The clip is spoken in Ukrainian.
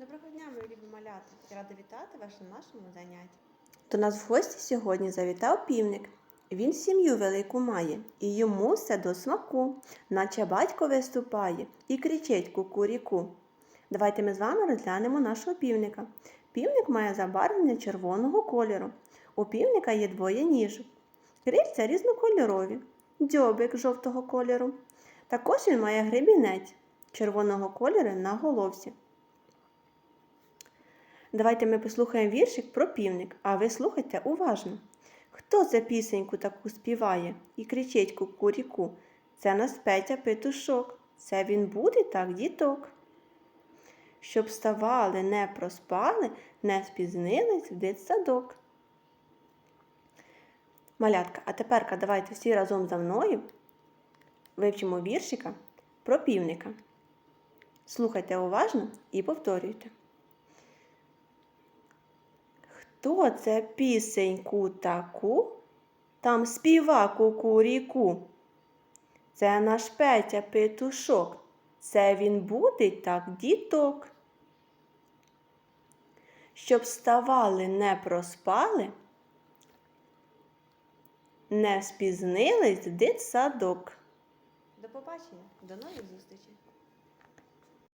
Доброго дня, мої любі малята! Рада вітати вас на нашому занятті. До нас в гості сьогодні завітав півник. Він сім'ю велику має, і йому все до смаку, наче батько виступає і кричить кукуріку. Давайте ми з вами розглянемо нашого півника. Півник має забарвлення червоного кольору. У півника є двоє ніжок. Крильця різнокольорові, дзьобик жовтого кольору. Також він має гребінець червоного кольору на головці. Давайте ми послухаємо віршик про півник, а ви слухайте уважно. Хто за пісеньку таку співає і кричить кукуріку? Це нас Петя петушок. Це він буде так, діток. Щоб вставали, не проспали, не спізнились в дитсадок. Малятка, а тепер давайте всі разом за мною вивчимо віршика про півника. Слухайте уважно і повторюйте. Хто це пісеньку таку? Там співа кукуріку. Це наш Петя петушок. Це він будить так діток. Щоб вставали, не проспали, не спізнились в дитсадок. До побачення, до нових зустрічей!